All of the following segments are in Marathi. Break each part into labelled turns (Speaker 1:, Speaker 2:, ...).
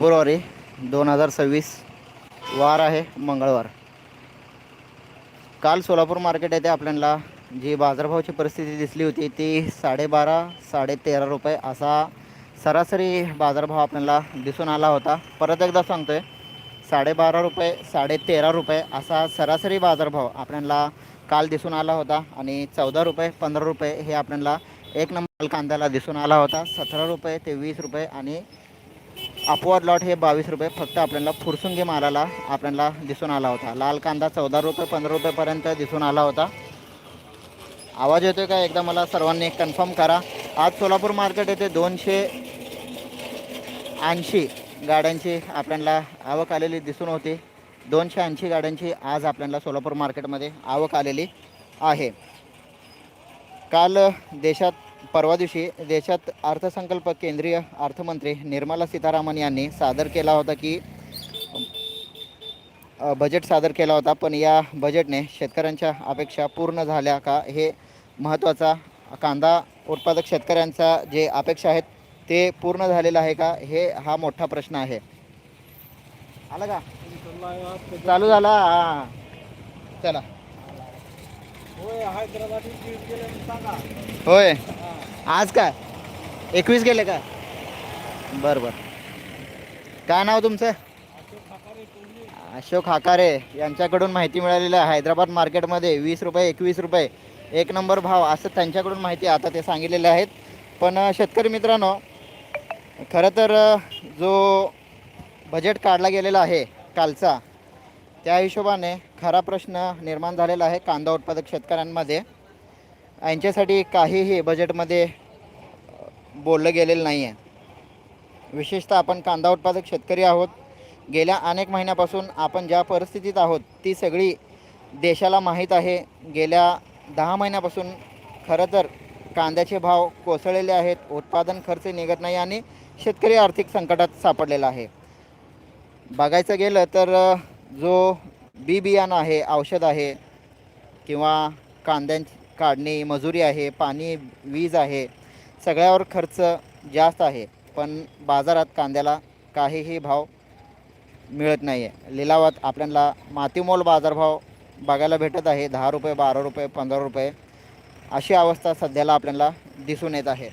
Speaker 1: फेब्रुवारी दोन हजार सव्वीस वार आहे मंगळवार. काल सोलापूर मार्केट येथे आपल्याला जी बाजारभावाची परिस्थिती दिसली होती ती साडेबारा साडे तेरा रुपये असा सरासरी बाजारभाव आपल्याला दिसून आला होता. परत एकदा सांगतो आहे साडेबारा रुपये साडे तेरा रुपये असा सरासरी बाजारभाव आपल्याला काल दिसून आला होता आणि चौदा रुपये पंधरा रुपये हे आपल्याला एक नंबर कांद्याला दिसून आला होता. सतरा रुपये ते वीस रुपये आणि अपवाद लॉट हे बावीस रुपये फक्त आपल्याला फुरसुंगी मालाला आपल्याला दिसून आला होता. लाल कांदा चौदा रुपये पंधरा रुपयेपर्यंत दिसून आला होता. आवाज येतोय का? एकदा मला सर्वांनी कन्फर्म करा. आज सोलापूर मार्केट येथे दोनशे ऐंशी गाड्यांची आपल्याला आवक आलेली दिसून होती. दोनशे ऐंशी गाड्यांची आज आपल्याला सोलापूर मार्केटमध्ये आवक आलेली आहे. काल देशात परवा दिवशी देशात अर्थसंकल्प केंद्रीय अर्थमंत्री निर्मला सीतारामन यांनी सादर केला होता की बजेट सादर केला होता पण या बजेटने शेतकऱ्यांच्या अपेक्षा पूर्ण झाल्या का हे महत्त्वाचा कांदा उत्पादक शेतकऱ्यांचा जे अपेक्षा आहेत ते पूर्ण झालेलं आहे का हे हा मोठा प्रश्न आहे. आला का? चालू झाला? हा. चला. होय आज काय? एकवीस गेले का बरं बरं काय नाव तुमचं? अशोक हाकारे. यांच्याकडून माहिती मिळालेली आहे. हैदराबाद मार्केटमध्ये वीस रुपये एकवीस रुपये एक नंबर भाव असं त्यांच्याकडून माहिती आता ते सांगितलेले आहेत. पण शेतकरी मित्रांनो खरं तर जो बजेट काढला गेलेला आहे कालचा त्या हिशोबाने खरा प्रश्न निर्माण झालेला आहे कांदा उत्पादक शेतकऱ्यांमध्ये. यांच्यासाठी काहीही बजेटमध्ये बोललं गेलेलं नाही आहे विशेषतः आपण कांदा उत्पादक शेतकरी आहोत. गेल्या अनेक महिन्यापासून आपण ज्या परिस्थितीत आहोत ती सगळी देशाला माहीत आहे. गेल्या दहा महिन्यापासून खरं तर कांद्याचे भाव कोसळलेले आहेत उत्पादन खर्च निघत नाही आणि शेतकरी आर्थिक संकटात सापडलेला आहे. बघायचं गेलं तर जो बी बियाणं आहे औषध आहे किंवा कांद्यांची काढणे मजुरी आहे पाणी वीज आहे सगळ्यावर खर्च जास्त आहे. पण बाजारात कांद्याला काहीही भाव मिळत नाही आहे लिलावात आपल्याला मातीमोल बाजारभाव बघायला भेटत आहे. दहा रुपये बारा रुपये पंधरा रुपये अशी अवस्था सध्याला आपल्याला दिसून येत आहे.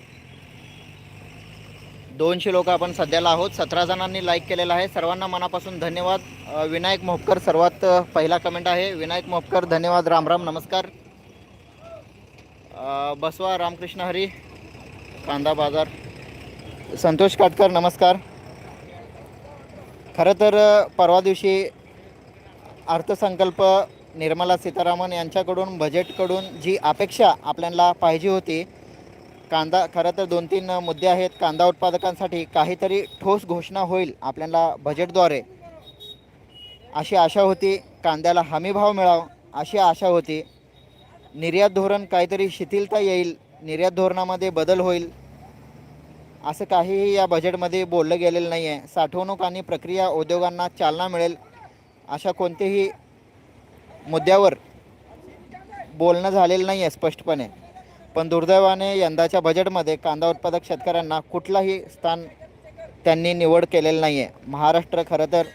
Speaker 1: दोनशे लोक आपण सध्याला आहोत. सतरा जणांनी लाईक केलेला आहे. सर्वांना मनापासून धन्यवाद. विनायक मोपकर सर्वात पहिला कमेंट आहे. विनायक मोपकर धन्यवाद. राम राम. नमस्कार. बसवा रामकृष्ण हरी कांदा बाजार. संतोष काटकर नमस्कार. खरं तर परवा दिवशी अर्थसंकल्प निर्मला सीतारामन यांच्याकडून बजेटकडून जी अपेक्षा आपल्याला पाहिजे होती कांदा खरं तर दोन तीन मुद्दे आहेत कांदा उत्पादकांसाठी काहीतरी ठोस घोषणा होईल आपल्याला बजेटद्वारे. अशी आशा होती कांद्याला हमीभाव मिळावा अशी आशा होती. निर्यात धोरण काहीतरी शिथिलता येईल निर्यात धोरणामध्ये बदल होईल असं काहीही या बजेटमध्ये बोललं गेलेलं नाही आहे साठवणूक आणि प्रक्रिया उद्योगांना चालना मिळेल अशा कोणतेही मुद्द्यावर बोलणं झालेलं नाही आहे स्पष्टपणे. पण दुर्दैवाने यंदाच्या बजेटमध्ये कांदा उत्पादक शेतकऱ्यांना कुठलाही स्थान त्यांनी निवड केलेलं नाही आहे महाराष्ट्र खरं तर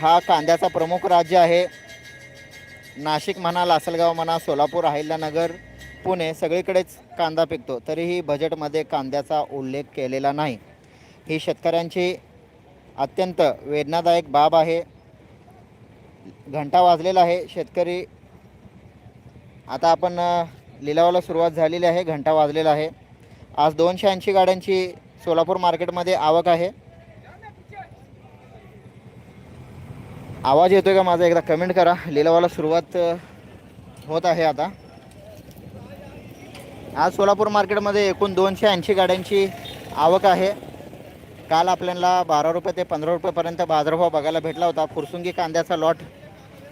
Speaker 1: हा कांद्याचा प्रमुख राज्य आहे. नाशिक म्हणा लासलगाव म्हणा सोलापूर अहिल्यानगर पुणे सगळीकडेच कांदा पिकतो. तरीही बजेटमध्ये कांद्याचा उल्लेख केलेला नाही. ही शेतकऱ्यांची अत्यंत वेदनादायक बाब आहे. घंटा वाजलेला आहे. शेतकरी आता आपण लिलावाला सुरुवात झालेली आहे. घंटा वाजलेला आहे. आज दोनशे ऐंशी गाड्यांची सोलापूर मार्केटमध्ये आवक आहे. आवाज येतोय का माझा? एकदा कमेंट करा. लिलावाला सुरुवात होत आहे आता. आज सोलापूर मार्केटमध्ये एकूण दोनशे ऐंशी गाड्यांची आवक आहे. काल आपल्याला बारा रुपये ते पंधरा रुपयेपर्यंत बाजारभाव बघायला भेटला होता. फुरसुंगी कांद्याचा लॉट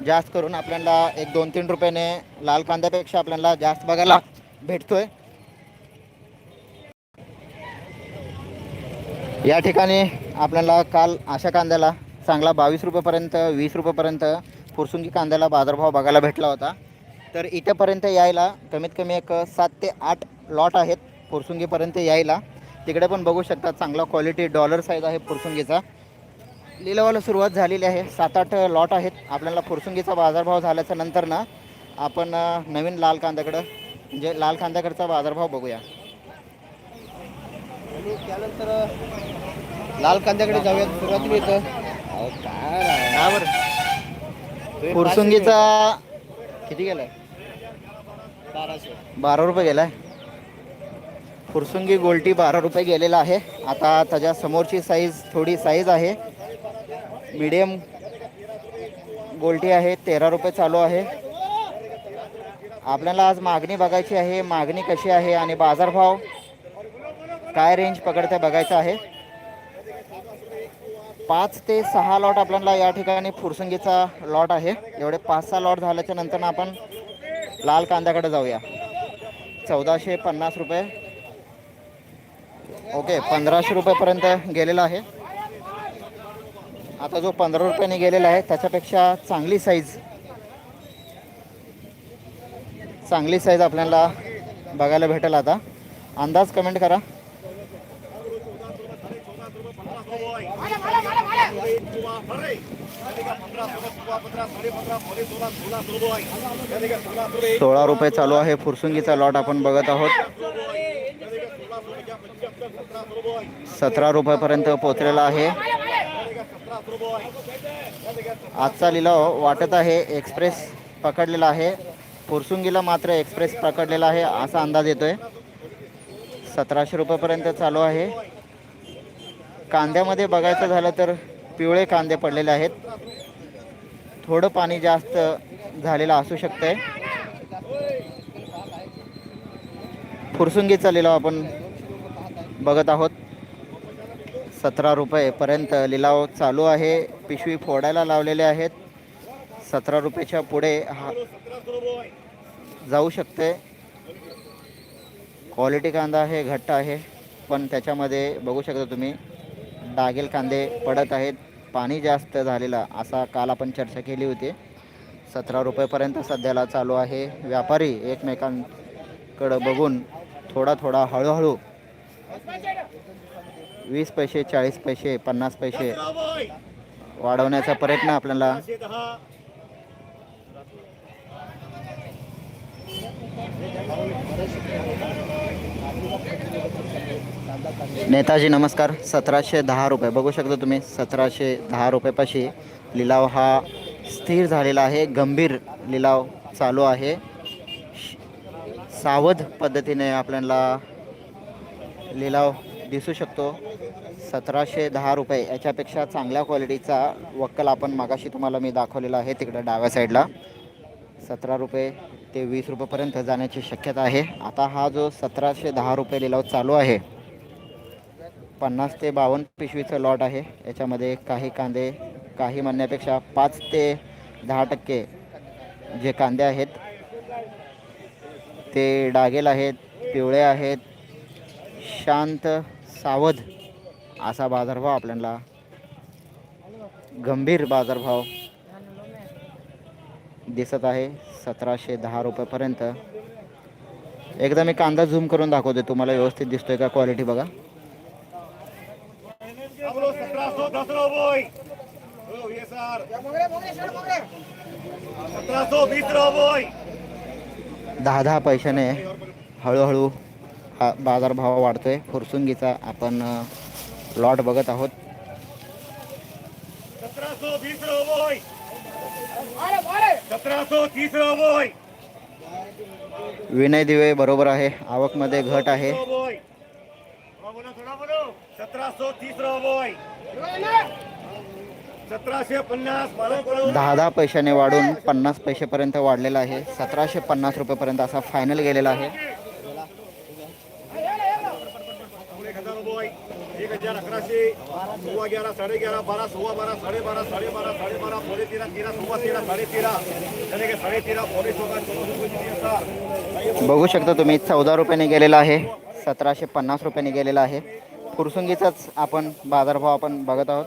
Speaker 1: जास्त करून आपल्याला एक दोन तीन रुपयाने लाल कांद्यापेक्षा आपल्याला जास्त बघायला भेटतोय. या ठिकाणी आपल्याला काल अशा कांद्याला चांगला बावीस रुपयेपर्यंत वीस रुपयेपर्यंत फुरसुंगी कांद्याला बाजारभाव बघायला भेटला होता. तर इथंपर्यंत यायला कमीत कमी एक सात ते आठ लॉट आहेत फुरसुंगीपर्यंत यायला. तिकडे पण बघू शकता चांगला क्वालिटी डॉलर साईज आहे फुरसुंगीचा. लिलावाला सुरुवात झालेली आहे. सात आठ लॉट आहेत. आपल्याला फुरसुंगीचा बाजारभाव झाल्याच्यानंतर ना आपण नवीन लाल कांद्याकडं म्हणजे लाल कांद्याकडचा बाजारभाव बघूया.
Speaker 2: आणि त्यानंतर लाल कांद्याकडे जाऊयात. सुरुवातीला इथं अहो काय राव.
Speaker 1: का बरं? फुरसुंगीचा किती गेलाय?
Speaker 2: बाराशे.
Speaker 1: बारा रुपये गेलाय. फुरसुंगी गोल्टी बारा रुपये गेलेला आहे. आता त्याच्या समोरची साईज थोडी साईज आहे. मीडियम गोल्टी आहे तेरा रुपये चालू आहे. आपल्याला आज मागणी बघायची आहे. मागणी कशी आहे आणि बाजारभाव? काय रेंज पकडते बघायचं आहे. पाच ते सहा लॉट आपल्याला या ठिकाणी फुरसंगीचा लॉट आहे. एवढे पाच सहा लॉट झाल्याच्यानंतर आपण लाल कांद्याकडे जाऊया. चौदाशे पन्नास रुपये. ओके पंधराशे रुपयेपर्यंत गेलेला आहे. आता जो पंधरा रुपयाने गेलेला आहे त्याच्यापेक्षा चांगली साईज चांगली साईज आपल्याला बघायला भेटेल आता. अंदाज कमेंट करा. सोळा रुपये चालू आहे. फुरसुंगीचा लॉट आपण बघत आहोत. सतरा रुपयापर्यंत पोचलेला आहे. आजचा लिलाव वाटत आहे. एक्सप्रेस पकडलेला आहे. फुरसुंगीला मात्र एक्सप्रेस पकडलेला आहे असा अंदाज येतोय. सतराशे रुपयापर्यंत चालू आहे. कांद्यामध्ये बघायचं झालं तर पिवळे कांदे पडलेले आहेत. थोडं पाणी जास्त झालेलं असू शकतंय. फुरसुंगीचा लिलाव आपण बघत आहोत. सतरा रुपयेपर्यंत लिलाव चालू आहे. पिशवी फोडायला लावलेले आहेत. सतरा रुपयेच्या पुढे हा जाऊ शकते क्वालिटी कांदा आहे घट्ट आहे. पण त्याच्यामध्ये बघू शकता तुम्ही डागेल कांदे पडत आहेत. पाणी जास्त झालेला असा काल आपण चर्चा केली होती. सतरा रुपयेपर्यंत सध्याला चालू आहे. व्यापारी एकमेकांकडं बघून थोडा थोडा हळूहळू वीस पैसे चाळीस पैसे पन्नास पैसे वाढवण्याचा प्रयत्न आपल्याला नेताजी नमस्कार. सतराशे दहा रुपये. बघू शकता तुम्ही सतराशे दहा रुपयापाशी लिलाव हा स्थिर झालेला आहे. गंभीर लिलाव चालू आहे. सावध पद्धतीने आपल्याला लिलाव दिसू शकतो. सतराशे दहा रुपये याच्यापेक्षा चांगल्या क्वालिटीचा वक्कल आपण मागाशी तुम्हाला मी दाखवलेला आहे तिकडं डाव्या साईडला. सतरा रुपये ते वीस रुपयेपर्यंत जाण्याची शक्यता आहे. आता हा जो सतराशे दहा रुपये लिलाव चालू आहे पन्नास ते बावन्न पिशवीचं लॉट आहे. याच्यामध्ये काही कांदे काही म्हणण्यापेक्षा पाच ते दहा टक्के जे कांदे आहेत ते डागेल आहेत पिवळे आहेत. शांत सावध असा बाजारभाव आपल्याला गंभीर बाजारभाव दिसत आहे. सतराशे दहा रुपयेपर्यंत. एकदा मी कांदा झूम करून दाखवते. तुम्हाला व्यवस्थित दिसतोय का? क्वालिटी बघा.
Speaker 3: Atraso, voy. Oh.
Speaker 1: दहा दहा पैशाने हळूहळू हा बाजारभाव वाढतोय फुरसुंगीचा आपण लॉट बघत आहोत. विनय दिवे बरोबर आहे आवकमध्ये घट आहे.
Speaker 3: सतराशे तिसरो voy.
Speaker 1: दहा दहा पैशाने वाढून पन्नास पैसेपर्यंत वाढलेला आहे. सतराशे पन्नास रुपयेपर्यंत असा फायनल गेलेला आहे.
Speaker 3: एक हजार अकराशे सव्वा ग्यारा साडे ग्यारा बारा सव्वा बारा साडे बारा साडे बारा साडे बारा पोले तेरा तेरा सव्वा तेरा साडे तेरा त्याने कि साडे तेरा पोले चौदा चौदा रुपये
Speaker 1: बघू शकता तुम्ही चौदा रुपयाने गेलेला आहे. सतराशे पन्नास रुपयाने गेलेला आहे. फुरसुंगीचाच आपण बाजारभाव आपण बघत आहोत.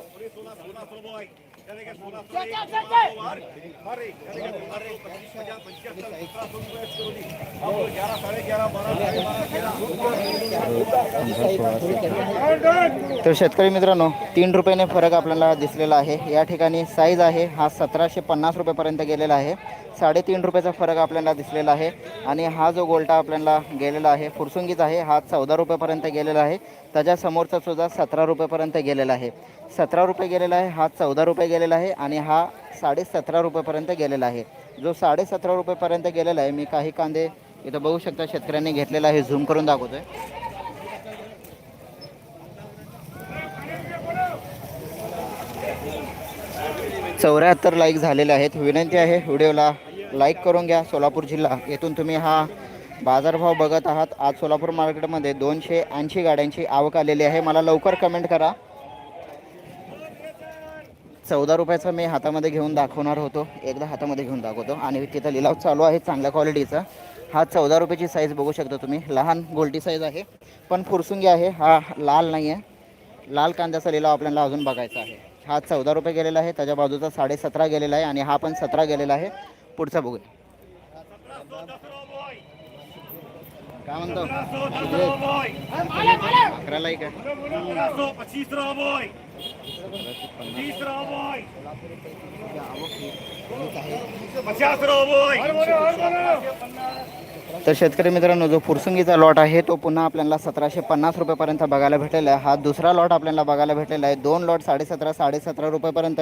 Speaker 1: तर शेतकरी मित्रांनो तीन रुपयाने फरक आपल्याला दिसलेला आहे. या ठिकाणी साईज आहे हा सतराशे पन्नास रुपयेपर्यंत गेलेला आहे. साडेतीन रुपयाचा फरक आपल्याला दिसलेला आहे. आणि हा जो गोल्टा आपल्याला गेलेला आहे फुरसुंगीचा आहे हा चौदा रुपयापर्यंत गेलेला आहे. त्याच्यासमोरचा सुद्धा सतरा रुपयेपर्यंत गेलेला आहे. सतरा रुपये गेलेला आहे हा चौदा रुपये गेलेला आहे आणि हा साडेसतरा रुपयेपर्यंत गेलेला आहे. जो साडेसतरा रुपयेपर्यंत गेलेला आहे मी काही कांदे इथं बघू शकता शेतकऱ्यांनी घेतलेला आहे. झूम करून दाखवतो आहे चौऱ्याहत्तर लाईक झालेले आहेत. विनंती आहे व्हिडिओला लाईक करून घ्या. सोलापूर जिल्हा येथून तुम्ही हा बाजारभाव बघत आहात. आज सोलापूर मार्केटमध्ये दोनशे ऐंशी गाड्यांची आवक आलेली आहे. मला लवकर कमेंट करा. चौदा रुपयाचा मी हातामध्ये घेऊन दाखवणार होतो. एकदा हातामध्ये घेऊन दाखवतो. आणि तिथं लिलाव चालू आहे चांगल्या क्वालिटीचा हा चौदा रुपयाची साईज बघू शकता तुम्ही. लहान गोलटी साईज आहे. पण फुरसुंगी आहे. हा लाल नाही आहे लाल कांद्याचा लिलाव आपल्याला अजून बघायचा आहे. हा चौदा रुपये गेलेला आहे त्याच्या बाजूचा साडे सतरा गेलेला आहे आणि हा पण सतरा गेलेला आहे. पुढचा बघूया. काय म्हणतो? अकराला आहे. का तर शेतकरी मित्रांनो जो फुरसुंगीचा लॉट आहे तो पुन्हा आपल्याला सतराशे पन्नास रुपयेपर्यंत बघायला भेटलेला आहे. हा दुसरा लॉट आपल्याला बघायला भेटलेला आहे. दोन लॉट साडेसतरा साडेसतरा रुपयेपर्यंत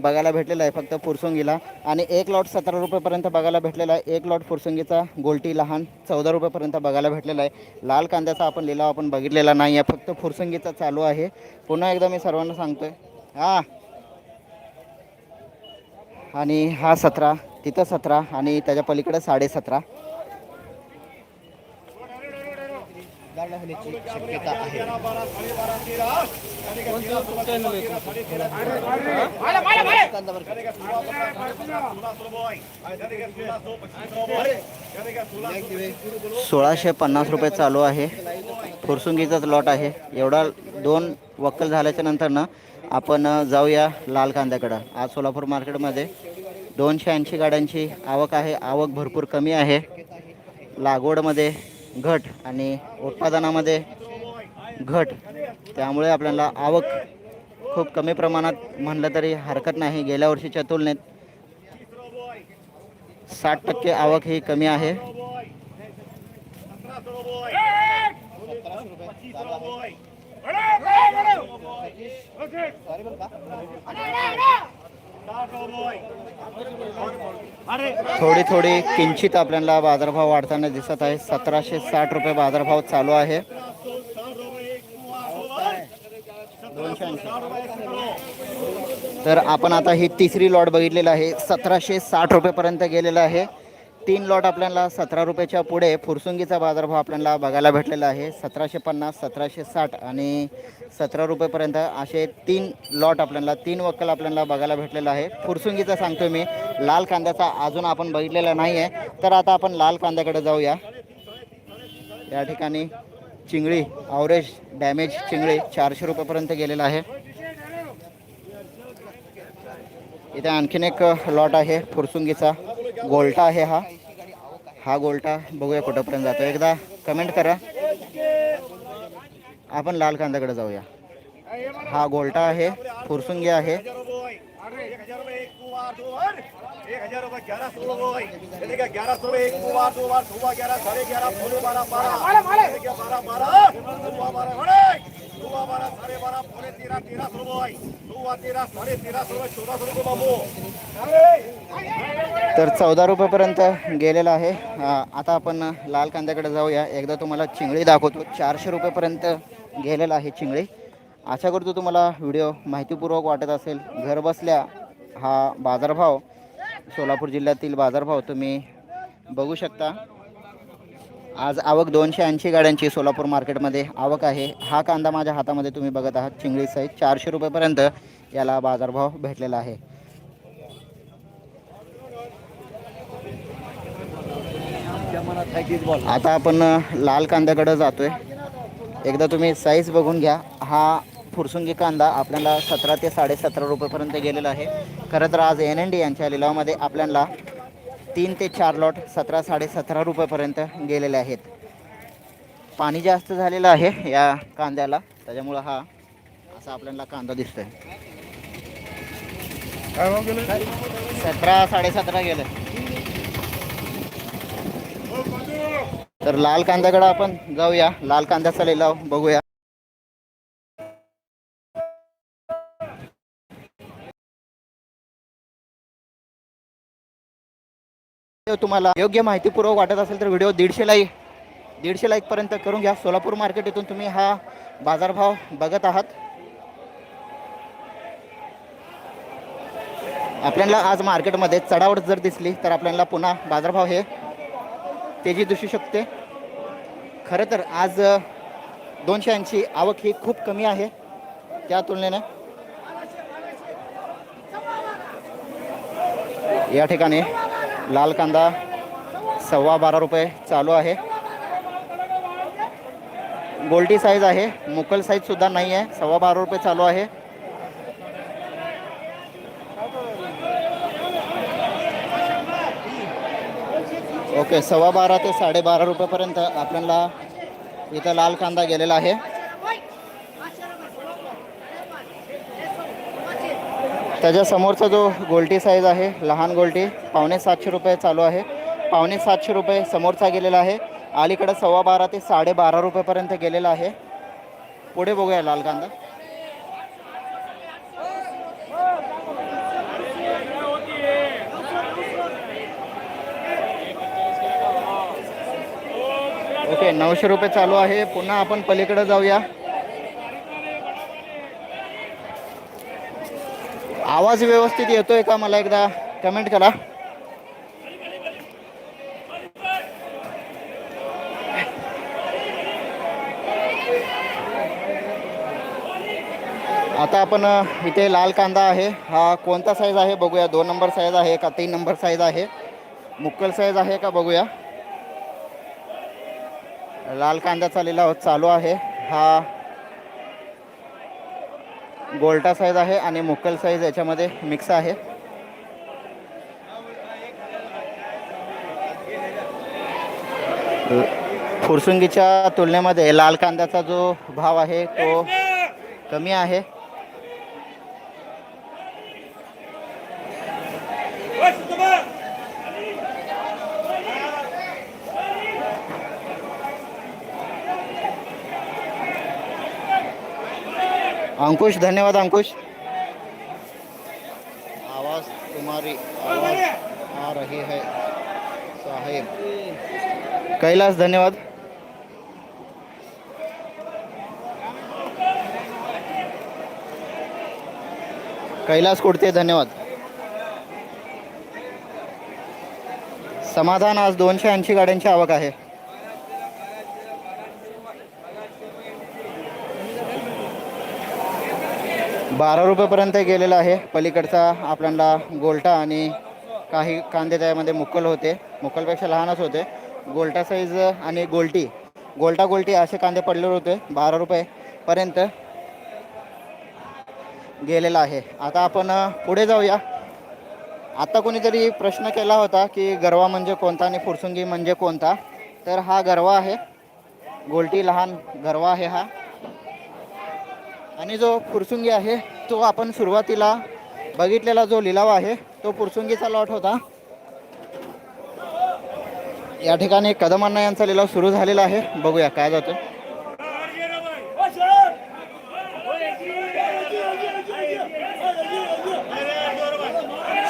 Speaker 1: बघायला भेटलेला आहे फक्त फुरसुंगीला. आणि एक लॉट सतरा रुपयेपर्यंत बघायला भेटलेला आहे. एक लॉट फुरसुंगीचा गोलटी लहान चौदा रुपयेपर्यंत बघायला भेटलेला आहे. लाल कांद्याचा आपण लिलाव आपण बघितलेला नाही आहे. फक्त फुरसुंगीचा चालू आहे. पुन्हा एकदा मी सर्वांना सांगतोय. हा. आणि हा सतरा तिथं सतरा आणि त्याच्या पलीकडे साडेसतरा.
Speaker 2: होण्याची शक्यता आहे.
Speaker 1: सोळाशे पन्नास रुपये चालू आहे. फुरसुंगीचाच लॉट आहे. एवढा दोन वक्कल झाल्याच्यानंतर ना आपण जाऊया लाल कांद्याकडं. आज सोलापूर मार्केटमध्ये दोनशे ऐंशी गाड्यांची आवक आहे. आवक भरपूर कमी आहे. लागवडमध्ये घट आणि उत्पादनामध्ये घट. त्यामुळे आपल्याला आवक खूप कमी प्रमाणात म्हणलं तरी हरकत नाही. गेल्या वर्षीच्या तुलनेत साठ टक्के आवक ही कमी आहे. थोडी थोडी किंचित आपल्याला बाजारभाव वाढताना दिसत आहे. सतराशे साठ रुपये बाजारभाव चालू आहे. तर आपण आता ही तिसरी लॉट बघितलेलं आहे. सतराशे साठ रुपयेपर्यंत गेलेलं आहे. तीन लॉट आपल्याला सतरा रुपयाच्या पुढे फुरसुंगीचा बाजारभाव आपल्याला बघायला भेटलेला आहे. सतराशे पन्नास सतराशे साठ आणि सतरा रुपयेपर्यंत असे तीन लॉट आपल्याला तीन वक्कल आपल्याला बघायला भेटलेला आहे. फुरसुंगीचा सांगतो मी. लाल कांद्याचा अजून आपण बघितलेला नाही आहे तर आता आपण लाल कांद्याकडे जाऊया. या ठिकाणी चिंगळी ॲव्हरेज डॅमेज चिंगळी चारशे रुपयेपर्यंत गेलेला आहे. इथे आणखीन एक लॉट आहे फुरसुंगीचा. गोल्टा आहे हा. हा गोल्टा बघूया कुठंपर्यंत जातो एकदा कमेंट करा. आपण लाल कांद्याकडे जाऊया. हा गोल्टा आहे फुरसुंगी आहे.
Speaker 3: एक हजार रुपये दो बार ग्यारह कि ग्यारह सौ एक कुआ दो बार सुबह ग्यारह साढ़े ग्यारह पौने बारह बारह। बारह बारह। सुबह बारह सुबह बारह। साढ़े बारह पौने तेरह तेरह सौ रुपये सुबह तेरह साढ़े तेरह सौ रुपये चौदह सौ रुपये बाबू।
Speaker 1: तर चौदा रुपयेपर्यंत गेलेला आहे. आता आपण लाल कांद्याकडे जाऊया. एकदा तुम्हाला चिंगळी दाखवतो. चारशे रुपयेपर्यंत गेलेला आहे चिंगळी आशा करतो तुम्हाला व्हिडिओ माहितीपूर्वक वाटत असेल. घर बसल्या हा बाजारभाव सोलापूर जिल्ह्यातील बाजारभाव तुम्ही बघू शकता. आज आवक दोनशे ऐंशी गाड्यांची सोलापूर मार्केटमध्ये आवक आहे. हा कांदा माझ्या हातामध्ये तुम्ही बघत आहात. चिंगळी साईज चारशे रुपयेपर्यंत याला बाजारभाव भेटलेला आहे. आता आपण लाल कांद्याकडे जातोय. एकदा तुम्ही साईज बघून घ्या. हा फुरसुंगी कांदा आपल्याला सतरा ते साडेसतरा रुपयेपर्यंत गेलेला आहे. खरं तर आज एन एन डी यांच्या लिलावामध्ये आपल्याला तीन ते चार लॉट सतरा साडेसतरा रुपयेपर्यंत गेलेले आहेत. पाणी जास्त झालेलं आहे या कांद्याला. त्याच्यामुळं हा असा आपल्याला कांदा दिसतोय. सतरा साडेसतरा गेलं. तर लाल कांद्याकडे आपण जाऊया. लाल कांद्याचा लिलाव बघूया. तुम्हाला? योग्य माहितीपूर्वक वाटत असेल तर व्हिडिओ दीडशे लाईक दीडशे लाईकपर्यंत करून घ्या. सोलापूर मार्केट इथून तुम्ही हा बाजारभाव बघत आहात. आपल्याला आज मार्केटमध्ये चढावड जर दिसली तर आपल्याला पुन्हा बाजारभाव हे तेजी दिसू शकते. खरं तर आज दोनशे ऐंशी आवक ही खूप कमी आहे. त्या तुलनेने या ठिकाणी लाल कांदा सव्वा बारा रुपये चालू आहे. गोल्टी साईज आहे. मुकल साईज सुद्धा नाही आहे सव्वा बारा रुपये चालू आहे. ओके सव्वा बारा ते साडेबारा रुपयेपर्यंत आपल्याला इथं लाल कांदा गेलेला आहे. त्याच्या समोरचा जो गोल्टी साईज आहे लहान गोल्टी पावणे सातशे रुपये चालू आहे. पावणे सातशे रुपये समोरचा गेलेला आहे. अलीकडं सव्वा बारा ते साडेबारा रुपयेपर्यंत गेलेला आहे. पुढे बघूया लाल कांदा. ओके नऊशे रुपये चालू आहे. पुन्हा आपण पलीकडे जाऊया. आवाज व्यवस्थित येतोय का मला एकदा कमेंट करा. आता आपण इथे लाल कांदा आहे. हा कोणता साईज आहे बघूया. दोन नंबर साईज आहे का तीन नंबर साईज आहे? मुक्कल साईज आहे का बघूया. लाल कांदा चालेला चालू आहे. हा गोल्टा साईज आहे आणि मुक्कल साईज याच्यामध्ये मिक्स आहे. फुरसुंगीच्या तुलनेमध्ये लाल कांद्याचा जो भाव आहे तो कमी आहे. अंकुश धन्यवाद अंकुश. आवाज तुम्हारी आवाज आ रही है साहेब. कैलास धन्यवाद. कैलास कुडते धन्यवाद. समाधान आज दोनशे ऐंशी गाड्यांची आवक आहे. बारा रुपयेपर्यंत गेलेला आहे. पलीकडचा आपल्याला गोल्टा आणि काही कांदे त्यामध्ये मुक्कल होते. मुक्कलपेक्षा लहानच होते. गोल्टा साईज आणि गोल्टी. गोल्टा गोल्टी असे कांदे पडलेले होते. बारा रुपयेपर्यंत गेलेला आहे. आता आपण पुढे जाऊया. आता कोणीतरी प्रश्न केला होता की गरवा म्हणजे कोणता आणि फुरसुंगी म्हणजे कोणता? तर हा गरवा आहे. गोल्टी लहान गरवा आहे हा. आणि जो फुरसुंगी आहे तो आपण सुरुवातीला बघितलेला जो लिलाव आहे तो फुरसुंगीचा लॉट होता. या ठिकाणी कदमांना यांचा लिलाव सुरू झालेला आहे. बघूया काय जातो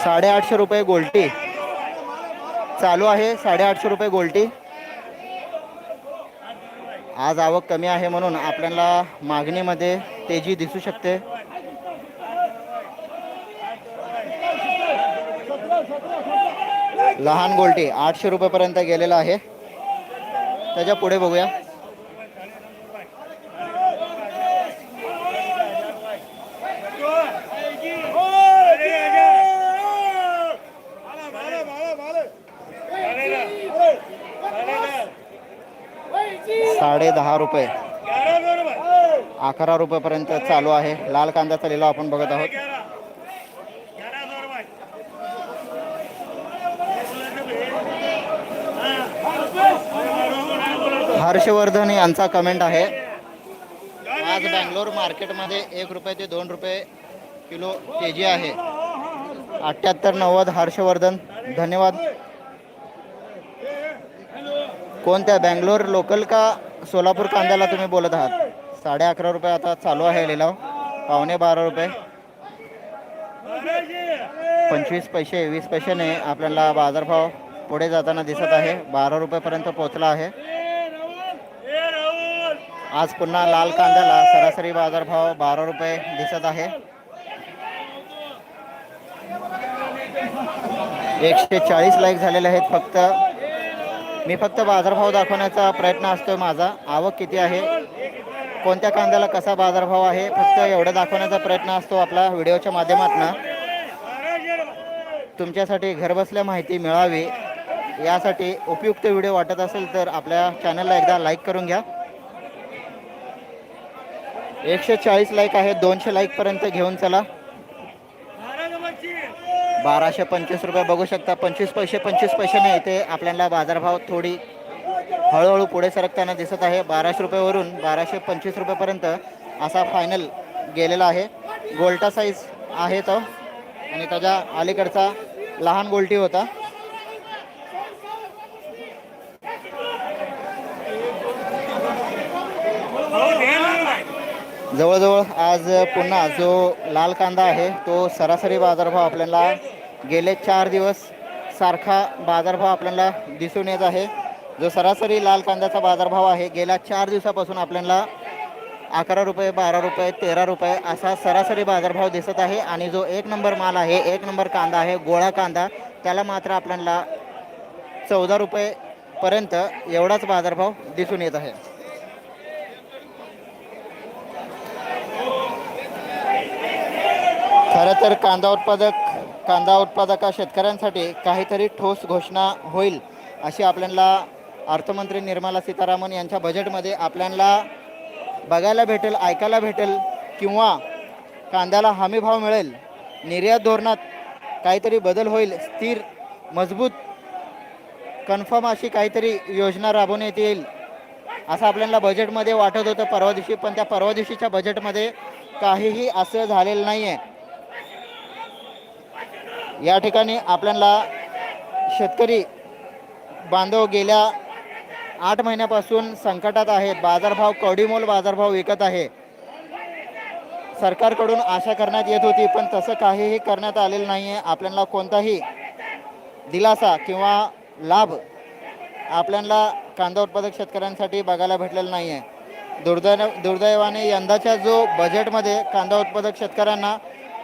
Speaker 1: साडेआठशे रुपये गोल्टी. चालू आहे साडेआठशे रुपये गोल्टी. आज आवक कमी आहे म्हणून आपल्याला मागणीमध्ये तेजी दिसू शकते. लहान गोल्टी आठशे रुपयेपर्यंत गेलेला आहे. त्याच्या पुढे बघूया. साडे दहा रुपये. अकरा रुपयेपर्यंत चालू आहे. लाल कांद्याचा लिलाव आपण बघत आहोत. हर्षवर्धन यांचा कमेंट आहे. आज बँगलोर मार्केटमध्ये एक रुपये ते दोन रुपये किलो के जी आहे. अठ्ठ्याहत्तर नव्वद हर्षवर्धन धन्यवाद. कोणत्या? बँगलोर लोकल का सोलापूर कांद्याला तुम्ही बोलत आहात? साडे अकरा रुपये आता चालू आहे लिलाव. पावणे बारा रुपये. पंचवीस पैसे वीस पैशाने आपल्याला बाजारभाव पुढे जाताना दिसत आहे. बारा रुपयेपर्यंत पोहोचला आहे. आज पुन्हा लाल कांद्याला सरासरी बाजारभाव बारा रुपये दिसत आहे. एकशे चाळीस लाईक झालेले आहेत फक्त. मी फक्त बाजारभाव दाखवण्याचा प्रयत्न असतो माझा. आवक किती आहे? कोणत्या कांद्याला कसा बाजारभाव आहे? फक्त एवढं दाखवण्याचा प्रयत्न असतो आपला व्हिडिओच्या माध्यमातून. तुमच्यासाठी घरबसल्या माहिती मिळावी. यासाठी उपयुक्त व्हिडिओ वाटत असेल तर आपल्या चॅनलला एकदा लाईक करून घ्या. एकशे चाळीस लाईक आहे दोनशे लाईकपर्यंत घेऊन चला. बाराशे पंचवीस रुपये बघू शकता. पंचवीस पैसे पंचवीस पैशाने इथे आपल्याला बाजारभाव थोडी हळूहळू पुढे सरकताना दिसत आहे. बाराशे रुपयेवरून बाराशे पंचवीस रुपयेपर्यंत असा फायनल गेलेला आहे. गोल्टा साईज आहे तो. आणि त्याच्या अलीकडचा लहान गोल्टी होता. जवळजवळ आज पुन्हा जो लाल कांदा आहे तो सरासरी बाजारभाव आपल्याला गेले चार दिवस सारखा बाजारभाव आपल्याला दिसून येत आहे. जो सरासरी लाल कांद्याचा बाजारभाव आहे गेल्या चार दिवसापासून आपल्याला अकरा रुपये बारा रुपये तेरा रुपये असा सरासरी बाजारभाव दिसत आहे आणि जो एक नंबर माल आहे एक नंबर कांदा आहे गोळा कांदा त्याला मात्र आपल्याला चौदा रुपयेपर्यंत एवढाच बाजारभाव दिसून येत आहे. खरं तर कांदा उत्पादक कांदा उत्पादक शेतकऱ्यांसाठी काहीतरी ठोस घोषणा होईल अशी आपल्याला अर्थमंत्री निर्मला सीतारामन यांच्या बजेटमध्ये आपल्याला बघायला भेटेल ऐकायला भेटेल किंवा कांद्याला हमीभाव मिळेल निर्यात धोरणात काहीतरी बदल होईल स्थिर मजबूत कन्फर्म अशी काहीतरी योजना राबवण्यात येईल असं आपल्याला बजेटमध्ये वाटत होतं परवा दिवशी पण त्या परवा दिवशीच्या बजेटमध्ये काहीही असं झालेलं नाही आहे या ठिकाणी आपल्याला शेतकरी बांधव गेल्या आठ महिन्यापासून संकटात आहेत बाजारभाव कवडीमोल बाजारभाव विकत आहे. सरकारकडून आशा करण्यात येत होती पण तसं काहीही करण्यात आलेलं नाही आहे आपल्याला कोणताही दिलासा किंवा लाभ आपल्याला कांदा उत्पादक शेतकऱ्यांसाठी बघायला भेटलेला नाही आहे दुर्दैव दुर्दैवाने यंदाच्या जो बजेटमध्ये कांदा उत्पादक शेतकऱ्यांना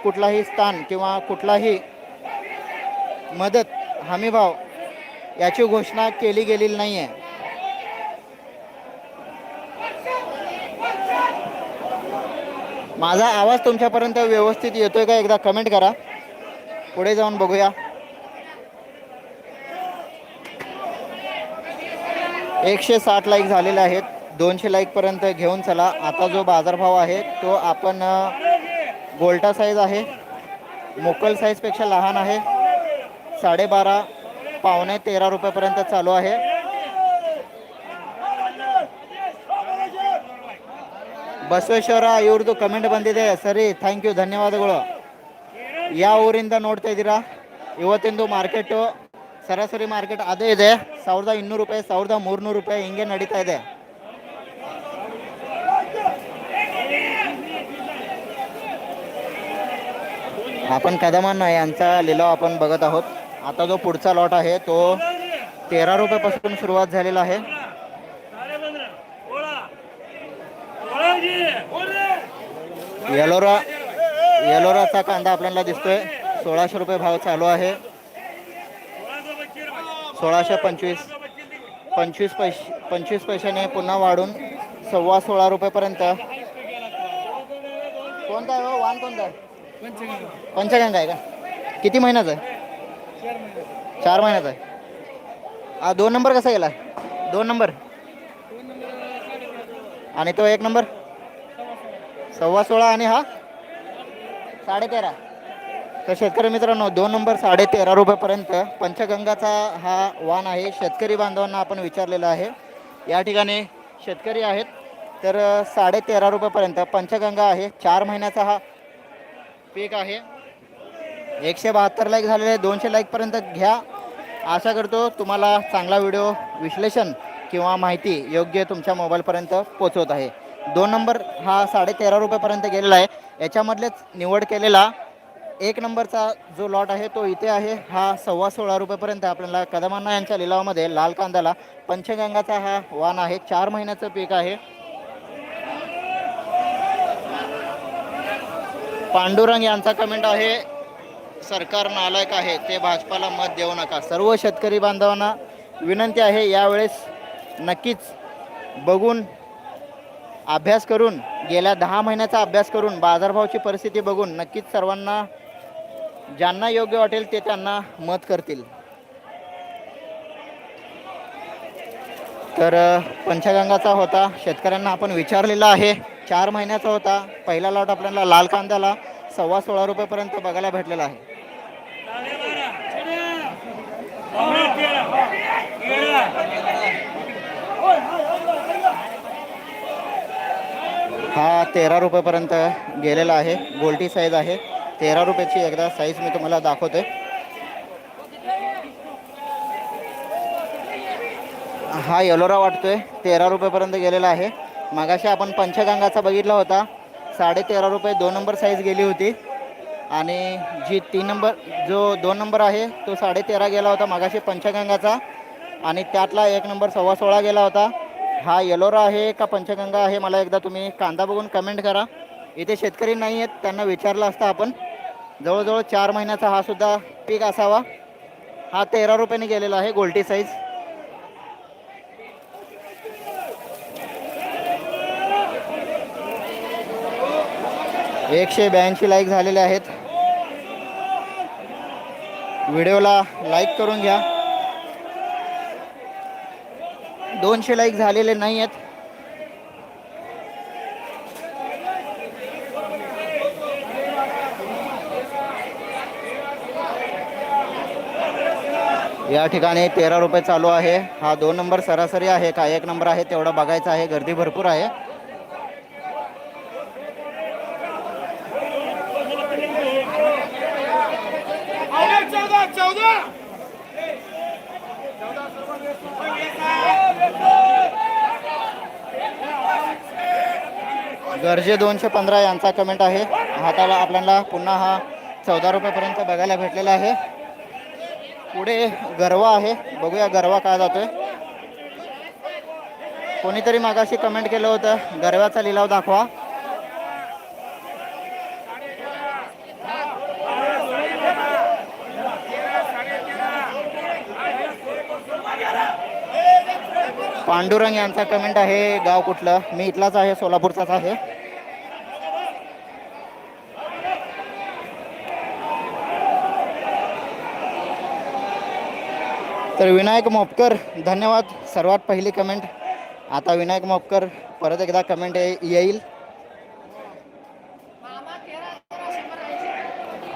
Speaker 1: कुठलाही स्थान किंवा कुठलाही मदत हमीभाव याची घोषणा केली गेलेली नाही आहे माझा आवाज तुमच्यापर्यंत व्यवस्थित येतोय का? एकदा कमेंट करा. पुढे जाऊन बघूया. एकशे साठ लाईक झालेले आहेत. दोनशे लाईकपर्यंत घेऊन चला. आता जो बाजारभाव आहे तो आपण गोल्टा साईज आहे. मोकल साईजपेक्षा लहान आहे. साडेबारा पावणे तेरा रुपयापर्यंत चालू आहे. ಬಸವೇಶ್ವರ ಇವ್ರದ್ದು ಕಮೆಂಟ್ ಬಂದಿದೆ ಸರಿ ಥ್ಯಾಂಕ್ ಯು ಧನ್ಯವಾದಗಳು ಯಾವ ಊರಿಂದ ನೋಡ್ತಾ ಇದ್ದೀರಾ ಇವತ್ತಿಂದು ಮಾರ್ಕೆಟು ಸರಾಸರಿ ಮಾರ್ಕೆಟ್ ಅದೇ ಇದೆ ಸಾವಿರದ ಇನ್ನೂರು ರೂಪಾಯಿ ಸಾವಿರದ ಮೂರುನೂರು ರೂಪಾಯಿ ಹಿಂಗೆ ನಡೀತಾ ಇದೆ आपण कदमान यांचा लिलाव आपण बघत आहोत आता जो पुढचा लॉट आहे तो तेरा रुपयापासून सुरुवात झालेला आहे येलोरा येलोराचा कांदा आपल्याला दिसतोय. सोळाशे रुपये भाव चालू आहे. सोळाशे पंचवीस. पंचवीस पैसे पंचवीस पैशाने पुन्हा वाढून सव्वा सोळा रुपयेपर्यंत कोणता आहे हो? वाण कोणता आहे? पंचगंगा आहे का? किती महिन्याचा आहे? चार महिन्याचा आहे. हा दोन नंबर कसा गेला? दोन नंबर. आणि तो एक नंबर? सव्वा सोळा आणि हा? साडे तेरा तर शेतकरी मित्रांनो दोन नंबर साडे तेरा रुपयेपर्यंत पंचगंगाचा हा वाण आहे. शेतकरी बांधवांना आपण विचारलेला आहे. या ठिकाणी शेतकरी आहेत. तर साडेतेरा रुपयेपर्यंत पंचगंगा आहे. चार महिन्याचा हा पीक आहे. एकशे बहात्तर लाईक झालेले आहे. दोनशे लाईकपर्यंत घ्या. आशा करतो तुम्हाला चांगला व्हिडिओ विश्लेषण किंवा माहिती योग्य तुमच्या मोबाईलपर्यंत पोचवत आहे. दोन नंबर हा साडे तेरा रुपयेपर्यंत गेलेला आहे. याच्यामधलेच निवड केलेला एक नंबरचा जो लॉट आहे तो इथे आहे. हा सव्वा सोळा रुपयेपर्यंत आपल्याला. कदमांना यांच्या लिलावामध्ये लाल कांद्याला पंचगंगाचा हा वाण आहे. चार महिन्याचं पीक आहे. पांडुरंग यांचा कमेंट आहे सरकार नालायक आहे ते भाजपाला मत देऊ नका. सर्व शेतकरी बांधवांना विनंती आहे यावेळेस नक्कीच बघून अभ्यास करून गेल्या दहा महिन्याचा अभ्यास करून बाजारभावाची परिस्थिती बघून नक्कीच सर्वांना ज्यांना योग्य वाटेल ते त्यांना मत करतील. तर पंचगंगाचा होता. शेतकऱ्यांना आपण विचारलेला आहे. चार महिन्याचा होता. पहिला लॉट आपल्याला लाल कांद्याला सव्वा सोळा रुपयेपर्यंत बघायला भेटलेला आहे. हा तेरा रुपयेपर्यंत गेलेला आहे. गोल्टी साईज आहे. तेरा रुपयाची एकदा साईज मी तुम्हाला दाखवते. हा येलोरा वाटतोय. तेरा रुपयेपर्यंत गेलेला आहे. मागाशी आपण पंचगंगाचा बघितला होता. साडे तेरा रुपये दोन नंबर साईज गेली होती. आणि जी तीन नंबर जो दोन नंबर आहे तो साडे तेरा गेला होता मागाशी पंचगंगाचा. आणि त्यातला एक नंबर सव्वा सोळा गेला होता. हा येलोरा आहे का पंचगंगा आहे मला एकदा तुम्ही कांदा बघून कमेंट करा. इथे शेतकरी नाही आहेत त्यांना विचारलं असतं आपण. जवळजवळ चार महिन्याचा हा सुद्धा पीक असावा. हा तेरा रुपयाने गेलेला आहे गोल्टी साईज एकशे ब्याऐंशी लाईक झालेले आहेत. व्हिडिओला लाईक करून घ्या. दोनशे लाईक झालेले नाही आहेत या ठिकाणी तेरा रुपये चालू आहे. हा दोन नंबर सरासरी आहे का? एक नंबर आहे तेवढा बघायचा आहे. गर्दी भरपूर आहे
Speaker 3: चौदा चौदा
Speaker 1: गरजे दोनशे पंधरा यांचा कमेंट आहे. हाताला आपल्याला पुन्हा हा चौदा रुपयापर्यंत बघायला भेटलेला आहे. पुढे गरवा आहे. बघूया गरवा काय जातोय. कोणीतरी मागाशी कमेंट केलं होतं. गरव्याचा लिलाव दाखवा. पांडुरंग यांचा कमेंट आहे. गाव कुठलं? मी इथलाच आहे सोलापूरचाच आहे. तर विनायक मोपकर धन्यवाद. सर्वात पहिली कमेंट आता विनायक मोपकर परत एकदा कमेंट येईल.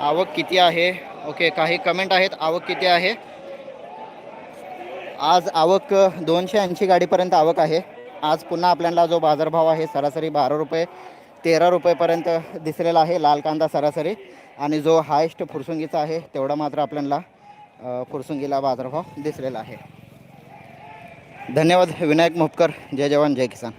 Speaker 1: आवक किती आहे? ओके काही कमेंट आहेत. आवक किती आहे? आज आवक दोनशे ऐंशी गाडीपर्यंत आवक आहे. आज पुन्हा आपल्याला जो बाजारभाव आहे सरासरी बारा रुपये तेरा रुपयेपर्यंत दिसलेला आहे लाल कांदा सरासरी. आणि जो हायेस्ट फुरसुंगीचा आहे तेवढा मात्र आपल्याला कुरसुंगीला बाजारभाव दिसलेला आहे. धन्यवाद विनायक मोपकर. जय जवान जय किसान.